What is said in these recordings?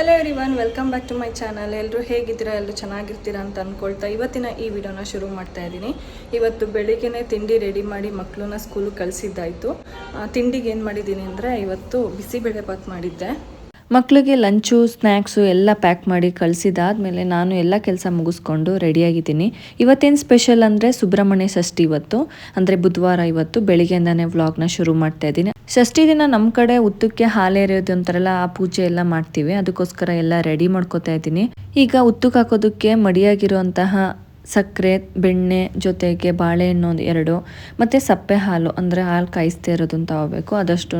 Hello everyone welcome back to my channel ಎಲ್ಲರೂ ಹೇಗಿದ್ದೀರಾ? ಎಲ್ಲರೂ ಚೆನ್ನಾಗಿರ್ತೀರಾ ಅಂತ ಅಂದ್ಕೊಳ್ತಾ ಇವತ್ತಿನ ಈ ವಿಡಿಯೋನ ಶುರು ಮಾಡ್ತಾ ಇದ್ದೀನಿ. ಇವತ್ತು ಬೆಳಿಗ್ಗೆನೇ ತಿಂಡಿ ರೆಡಿ ಮಾಡಿ ಮಕ್ಕಳನ್ನ ಸ್ಕೂಲಿಗೆ ಕಳಿಸಿದ್ದಾಯಿತು. ತಿಂಡಿಗೆ ಏನು ಮಾಡಿದ್ದೀನಿ ಅಂದರೆ ಇವತ್ತು ಬಿಸಿಬೇಳೆಭಾತ್ ಮಾಡಿದ್ದೆ. ಮಕ್ಕಳಿಗೆ ಲಂಚು ಸ್ನ್ಯಾಕ್ಸು ಎಲ್ಲ ಪ್ಯಾಕ್ ಮಾಡಿ ಕಳಿಸಿದಾದಮೇಲೆ ನಾನು ಎಲ್ಲ ಕೆಲಸ ಮುಗಿಸ್ಕೊಂಡು ರೆಡಿಯಾಗಿದ್ದೀನಿ. ಇವತ್ತೇನು ಸ್ಪೆಷಲ್ ಅಂದರೆ ಸುಬ್ರಹ್ಮಣ್ಯ ಷಷ್ಠಿ ಇವತ್ತು. ಅಂದರೆ ಬುಧವಾರ ಇವತ್ತು ಬೆಳಿಗ್ಗೆಯಿಂದಾನೇ ವ್ಲಾಗ್ನ ಶುರು ಮಾಡ್ತಾ ಇದ್ದೀನಿ. ಷಷ್ಠಿ ದಿನ ನಮ್ಮ ಕಡೆ ಉತ್ತಕ್ಕೆ ಹಾಲೇರಿಯೋದು ಅಂತಾರಲ್ಲ, ಆ ಪೂಜೆ ಎಲ್ಲ ಮಾಡ್ತೀವಿ. ಅದಕ್ಕೋಸ್ಕರ ಎಲ್ಲ ರೆಡಿ ಮಾಡ್ಕೋತಾ ಇದ್ದೀನಿ. ಈಗ ಉತ್ತಕ್ಕೆ ಹಾಕೋದಕ್ಕೆ ಮಡಿಯಾಗಿರುವಂತಹ ಸಕ್ಕರೆ, ಬೆಣ್ಣೆ ಜೊತೆಗೆ ಬಾಳೆಹಣ್ಣು ಒಂದು ಎರಡು. ಮತ್ತು ಸಪ್ಪೆ ಹಾಲು, ಅಂದರೆ ಹಾಲು ಕಾಯಿಸ್ತಾ ಇರೋದನ್ನ ತಗೋಬೇಕು ಅದಷ್ಟು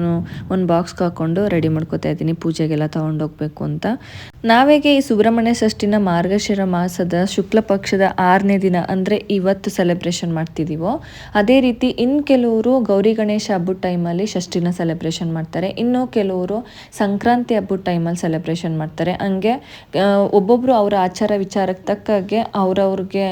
ಒಂದು ಬಾಕ್ಸ್ಗೆ ಹಾಕ್ಕೊಂಡು ರೆಡಿ ಮಾಡ್ಕೋತಾ ಇದ್ದೀನಿ. ಪೂಜೆಗೆಲ್ಲ ತೊಗೊಂಡೋಗ್ಬೇಕು ಅಂತ. ನಾವೇಗೆ ಈ ಸುಬ್ರಹ್ಮಣ್ಯ ಷಷ್ಠಿನ ಮಾರ್ಗಶಿರ ಮಾಸದ ಶುಕ್ಲ ಪಕ್ಷದ ಆರನೇ ದಿನ, ಅಂದರೆ ಇವತ್ತು ಸೆಲೆಬ್ರೇಷನ್ ಮಾಡ್ತಿದ್ದೀವೋ ಅದೇ ರೀತಿ ಇನ್ನು ಕೆಲವರು ಗೌರಿ ಗಣೇಶ ಹಬ್ಬದ ಟೈಮಲ್ಲಿ ಷಷ್ಠಿನ ಸೆಲೆಬ್ರೇಷನ್ ಮಾಡ್ತಾರೆ. ಇನ್ನೂ ಕೆಲವರು ಸಂಕ್ರಾಂತಿ ಹಬ್ಬದ ಟೈಮಲ್ಲಿ ಸೆಲೆಬ್ರೇಷನ್ ಮಾಡ್ತಾರೆ. ಹಂಗೆ ಒಬ್ಬೊಬ್ಬರು ಅವರ ಆಚಾರ ವಿಚಾರಕ್ಕೆ ತಕ್ಕಾಗೆ ಅವ್ರವ್ರಿಗೆ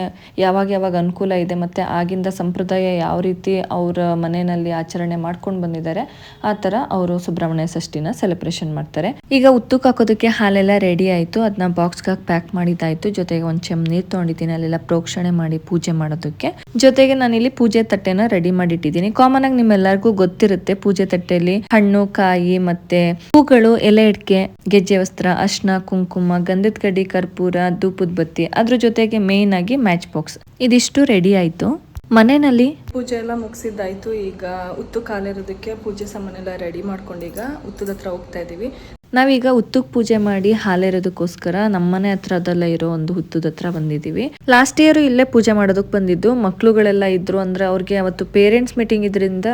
ಯಾವಾಗ ಯಾವಾಗ ಅನುಕೂಲ ಇದೆ ಮತ್ತು ಆಗಿಂದ ಸಂಪ್ರದಾಯ ಯಾವ ರೀತಿ ಅವರ ಮನೆಯಲ್ಲಿ ಆಚರಣೆ ಮಾಡ್ಕೊಂಡು ಬಂದಿದ್ದಾರೆ, ಆ ಥರ ಅವರು ಸುಬ್ರಹ್ಮಣ್ಯ ಷಷ್ಠಿನ ಸೆಲೆಬ್ರೇಷನ್ ಮಾಡ್ತಾರೆ. ಈಗ ಉತ್ತುಕ್ ಹಾಕೋದಕ್ಕೆ ಹಾಲೆಲ್ಲ ರೆಡಿ ಆಯಿತು ಅದನ್ನ ಬಾಕ್ಸ್ಗೆ ಹಾಕಿ ಪ್ಯಾಕ್ ಮಾಡಿದ್ದಾಯಿತು. ಜೊತೆಗೆ ಒಂದು ಚೆಮ್ ನೀರು ತೊಗೊಂಡಿದ್ದೀನಿ, ಅಲ್ಲೆಲ್ಲ ಪ್ರೋಕ್ಷಣೆ ಮಾಡಿ ಪೂಜೆ ಮಾಡೋದಕ್ಕೆ. ಜೊತೆಗೆ ನಾನಿಲ್ಲಿ ಪೂಜೆ ತಟ್ಟೆನ ರೆಡಿ ಮಾಡಿಟ್ಟಿದ್ದೀನಿ. ಕಾಮನ್ ಆಗಿ ನಿಮ್ಮೆಲ್ಲರಿಗೂ ಗೊತ್ತಿರುತ್ತೆ, ಪೂಜೆ ತಟ್ಟೆಯಲ್ಲಿ ಹಣ್ಣು, ಕಾಯಿ ಮತ್ತೆ ಹೂಗಳು, ಎಲೆ ಅಡಿಕೆ, ಗೆಜ್ಜೆ ವಸ್ತ್ರ ಅಶ್ನ ಕುಂಕುಮ, ಗಂಧದ ಕಡ್ಡಿ, ಕರ್ಪೂರ, ಧೂಪದ ಬತ್ತಿ. ಅದ್ರ ಜೊತೆಗೆ ಮೇನ್ ಆಗಿ ಮ್ಯಾಚ್ ಬಾಕ್ಸ್ ಇದಿಷ್ಟು ರೆಡಿ ಆಯ್ತು. ಮನೆಯಲ್ಲಿ ಪೂಜೆ ಎಲ್ಲ ಮುಗಿಸಿದ್ದಾಯ್ತು. ಈಗ ಉತ್ತು ಕಾಲಿರೋದಕ್ಕೆ ಪೂಜೆ ಸಾಮಾನೆಲ್ಲ ರೆಡಿ ಮಾಡ್ಕೊಂಡು ಈಗ ಉತ್ತದ ಹತ್ರ ಹೋಗ್ತಾ ಇದ್ದೀವಿ. ನಾವೀಗ ಉತ್ತುಕ್ ಪೂಜೆ ಮಾಡಿ ಹಾಲೇರೋದಕ್ಕೋಸ್ಕರ ನಮ್ಮನೆ ಹತ್ರದಲ್ಲೇ ಇರೋ ಒಂದು ಹುತ್ತದ ಹತ್ರ ಬಂದಿದ್ದೀವಿ. ಲಾಸ್ಟ್ ಇಯರ್ ಇಲ್ಲೇ ಪೂಜೆ ಮಾಡೋದಕ್ಕೆ ಬಂದಿದ್ದು. ಮಕ್ಳುಗಳೆಲ್ಲ ಇದ್ರು ಅಂದ್ರೆ ಅವ್ರಿಗೆ ಅವತ್ತು ಪೇರೆಂಟ್ಸ್ ಮೀಟಿಂಗ್ ಇದರಿಂದ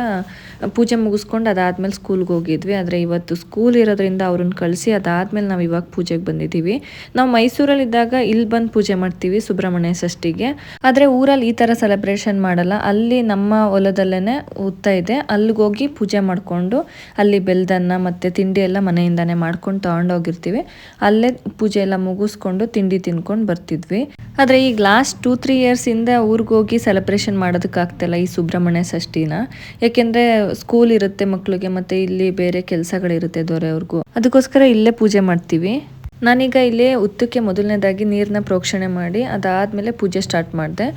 ಪೂಜೆ ಮುಗಿಸ್ಕೊಂಡು ಅದಾದ್ಮೇಲೆ ಸ್ಕೂಲ್ಗೆ ಹೋಗಿದ್ವಿ. ಆದರೆ ಇವತ್ತು ಸ್ಕೂಲ್ ಇರೋದ್ರಿಂದ ಅವ್ರನ್ನ ಕಳಿಸಿ ಅದಾದ್ಮೇಲೆ ನಾವು ಇವಾಗ ಪೂಜೆಗೆ ಬಂದಿದ್ದೀವಿ. ನಾವು ಮೈಸೂರಲ್ಲಿ ಇದ್ದಾಗ ಇಲ್ಲಿ ಬಂದು ಪೂಜೆ ಮಾಡ್ತೀವಿ ಸುಬ್ರಹ್ಮಣ್ಯ ಷಷ್ಠಿಗೆ. ಆದರೆ ಊರಲ್ಲಿ ಈ ಥರ ಸೆಲೆಬ್ರೇಷನ್ ಮಾಡಲ್ಲ. ಅಲ್ಲಿ ನಮ್ಮ ಹೊಲದಲ್ಲೇ ಹುತ್ತ ಇದೆ. ಅಲ್ಲಿಗೆ ಹೋಗಿ ಪೂಜೆ ಮಾಡಿಕೊಂಡು ಅಲ್ಲಿ ಬೆಲ್ದನ್ನ ಮತ್ತೆ ತಿಂಡಿ ಎಲ್ಲ ಮನೆಯಿಂದಾನೇ ಮಾಡ್ಕೊಂಡು ತಗೊಂಡೋಗಿರ್ತೀವಿ ಅಲ್ಲೇ ಪೂಜೆ ಎಲ್ಲ ಮುಗಿಸ್ಕೊಂಡು ತಿಂಡಿ ತಿನ್ಕೊಂಡು ಬರ್ತಿದ್ವಿ. ಆದರೆ ಈಗ ಲಾಸ್ಟ್ ಟೂ ತ್ರೀ ಇಯರ್ಸಿಂದ ಊರಿಗೆ ಹೋಗಿ ಸೆಲೆಬ್ರೇಷನ್ ಮಾಡೋದಕ್ಕಾಗ್ತಿಲ್ಲ ಈ ಸುಬ್ರಹ್ಮಣ್ಯ ಷಷ್ಠಿನ. ಯಾಕೆಂದರೆ ಸ್ಕೂಲ್ ಇರುತ್ತೆ ಮಕ್ಕಳಿಗೆ ಮತ್ತು ಇಲ್ಲಿ ಬೇರೆ ಕೆಲಸಗಳಿರುತ್ತೆ ದೊರೆಯವ್ರಿಗೂ. ಅದಕ್ಕೋಸ್ಕರ ಇಲ್ಲೇ ಪೂಜೆ ಮಾಡ್ತೀವಿ. ನಾನೀಗ ಇಲ್ಲಿ ಉತ್ತಕ್ಕೆ ಮೊದಲನೇದಾಗಿ ನೀರನ್ನ ಪ್ರೋಕ್ಷಣೆ ಮಾಡಿ, ಅದಾದ್ಮೇಲೆ ಪೂಜೆ ಸ್ಟಾರ್ಟ್ ಮಾಡಿದೆ.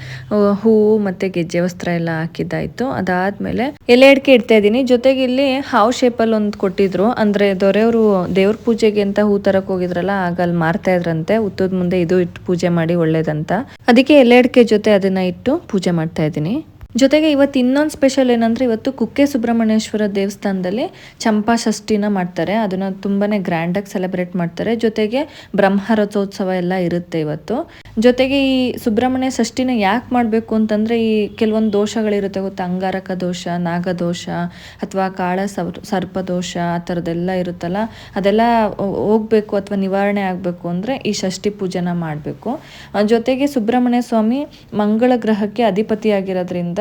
ಹೂವು ಮತ್ತೆ ಗೆಜ್ಜೆ ವಸ್ತ್ರ ಎಲ್ಲ ಹಾಕಿದ್ದಾಯ್ತು. ಅದಾದ್ಮೇಲೆ ಎಲೆ ಅಡಿಕೆ ಇಡ್ತಾ ಇದ್ದೀನಿ. ಜೊತೆಗೆ ಇಲ್ಲಿ ಹಾವು ಶೇಪಲ್ಲಿ ಒಂದು ಕೊಟ್ಟಿದ್ರು. ಅಂದ್ರೆ ದೊರೆಯವರು ದೇವ್ರ ಪೂಜೆಗೆ ಅಂತ ಹೂ ತರಕ್ಕೆ ಹೋಗಿದ್ರಲ್ಲ, ಆಗ ಅಲ್ಲಿ ಮಾರ್ತಾ ಇದ್ರಂತೆ. ಉತ್ತದ ಮುಂದೆ ಇದು ಇಟ್ಟು ಪೂಜೆ ಮಾಡಿ ಒಳ್ಳೇದಂತ. ಅದಕ್ಕೆ ಎಲೆ ಅಡಿಕೆ ಜೊತೆ ಅದನ್ನ ಇಟ್ಟು ಪೂಜೆ ಮಾಡ್ತಾ ಇದ್ದೀನಿ. ಜೊತೆಗೆ ಇವತ್ತು ಇನ್ನೊಂದು ಸ್ಪೆಷಲ್ ಏನಂದ್ರೆ ಇವತ್ತು ಕುಕ್ಕೆ ಸುಬ್ರಹ್ಮಣ್ಯೇಶ್ವರ ದೇವಸ್ಥಾನದಲ್ಲಿ ಚಂಪಾ ಷಷ್ಠಿನ ಮಾಡ್ತಾರೆ. ಅದನ್ನ ತುಂಬಾನೇ ಗ್ರ್ಯಾಂಡಾಗಿ ಸೆಲೆಬ್ರೇಟ್ ಮಾಡ್ತಾರೆ. ಜೊತೆಗೆ ಬ್ರಹ್ಮರಥೋತ್ಸವ ಎಲ್ಲ ಇರುತ್ತೆ ಇವತ್ತು. ಜೊತೆಗೆ ಈ ಸುಬ್ರಹ್ಮಣ್ಯ ಷಷ್ಠಿನ ಯಾಕೆ ಮಾಡಬೇಕು ಅಂತಂದ್ರೆ ಈ ಕೆಲವೊಂದು ದೋಷಗಳಿರುತ್ತೆ ಗೊತ್ತಾ? ಅಂಗಾರಕ ದೋಷ, ನಾಗದೋಷ, ಅಥವಾ ಕಾಳ ಸರ್- ಸರ್ಪದೋಷ, ಆ ಥರದ್ದೆಲ್ಲ ಇರುತ್ತಲ್ಲ? ಅದೆಲ್ಲ ಹೋಗ್ಬೇಕು ಅಥವಾ ನಿವಾರಣೆ ಆಗಬೇಕು ಅಂದರೆ ಈ ಷಷ್ಠಿ ಪೂಜೆನ ಮಾಡಬೇಕು. ಜೊತೆಗೆ ಸುಬ್ರಹ್ಮಣ್ಯ ಸ್ವಾಮಿ ಮಂಗಳ ಗ್ರಹಕ್ಕೆ ಅಧಿಪತಿಯಾಗಿರೋದ್ರಿಂದ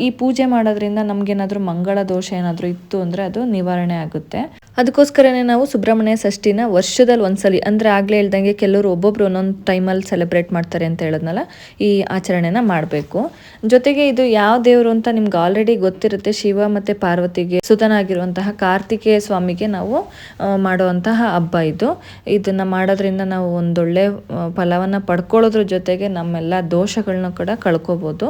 ಈ ಪೂಜೆ ಮಾಡೋದ್ರಿಂದ ನಮಗೇನಾದರೂ ಮಂಗಳ ದೋಷ ಏನಾದರೂ ಇತ್ತು ಅಂದರೆ ಅದು ನಿವಾರಣೆ ಆಗುತ್ತೆ. ಅದಕ್ಕೋಸ್ಕರನೇ ನಾವು ಸುಬ್ರಹ್ಮಣ್ಯ ಷಷ್ಠಿನ ವರ್ಷದಲ್ಲಿ ಒಂದ್ಸಲಿ, ಅಂದರೆ ಆಗಲೇ ಹೇಳ್ದಂಗೆ ಕೆಲವರು ಒಬ್ಬೊಬ್ರು ಒಂದೊಂದು ಟೈಮಲ್ಲಿ ಸೆಲೆಬ್ರೇಟ್ ಮಾಡ್ತಾರೆ ಅಂತ ಹೇಳೋದ್ನಲ್ಲ, ಈ ಆಚರಣೆನ ಮಾಡಬೇಕು. ಜೊತೆಗೆ ಇದು ಯಾವ ದೇವರು ಅಂತ ನಿಮ್ಗೆ ಆಲ್ರೆಡಿ ಗೊತ್ತಿರುತ್ತೆ, ಶಿವ ಮತ್ತು ಪಾರ್ವತಿಗೆ ಸುತನಾಗಿರುವಂತಹ ಕಾರ್ತಿಕೇಯ ಸ್ವಾಮಿಗೆ ನಾವು ಮಾಡುವಂತಹ ಹಬ್ಬ ಇದು. ಇದನ್ನು ಮಾಡೋದ್ರಿಂದ ನಾವು ಒಂದೊಳ್ಳೆ ಫಲವನ್ನ ಪಡ್ಕೊಳ್ಳೋದ್ರ ಜೊತೆಗೆ ನಮ್ಮೆಲ್ಲ ದೋಷಗಳನ್ನ ಕೂಡ ಕಳ್ಕೊಬೋದು.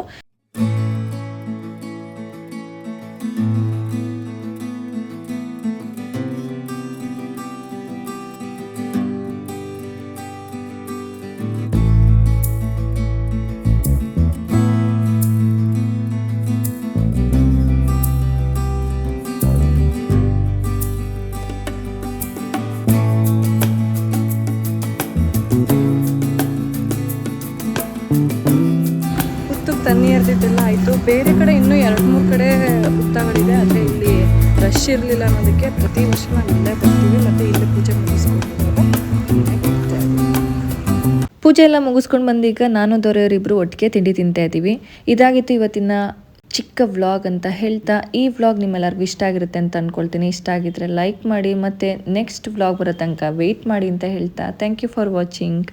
ಉತ್ತಕ್ಕೆ ತನ್ನಿ ಎರ್ದಿದ್ದೆಲ್ಲ ಆಯಿತು. ಬೇರೆ ಕಡೆ ಇನ್ನೂ ಎರಡು ಮೂರು ಕಡೆ ಉತ್ತಗಳಿದೆ ಆದರೆ ಇಲ್ಲಿ ರಶ್ ಇರಲಿಲ್ಲ ಅನ್ನೋದಕ್ಕೆ ಪ್ರತಿ ವರ್ಷ ನಾವು ಇಲ್ಲೇ ಬರ್ತೀವಿ. ಮತ್ತು ಇಲ್ಲೇ ಪೂಜೆ ಮುಗಿಸ್ಕೊಂಡು. ಪೂಜೆ ಎಲ್ಲ ಮುಗಿಸ್ಕೊಂಡು ಬಂದೀಗ ನಾನು ದೊರೆಯವರಿಬ್ಬರು ಒಟ್ಟಿಗೆ ತಿಂಡಿ ತಿಂತಾ ಇದ್ದೀವಿ. ಇದಾಗಿತ್ತು ಇವತ್ತಿನ ಚಿಕ್ಕ ವ್ಲಾಗ್ ಅಂತ ಹೇಳ್ತಾ ಈ ವ್ಲಾಗ್ ನಿಮ್ಮೆಲ್ಲರಿಗೂ ಇಷ್ಟ ಆಗಿರುತ್ತೆ ಅಂತ ಅಂದ್ಕೊಳ್ತೀನಿ ಇಷ್ಟ ಆಗಿದ್ರೆ ಲೈಕ್ ಮಾಡಿ ಮತ್ತು ನೆಕ್ಸ್ಟ್ ವ್ಲಾಗ್ ಬರೋ ತನಕ ವೆಯ್ಟ್ ಮಾಡಿ ಅಂತ ಹೇಳ್ತಾ. Thank you for watching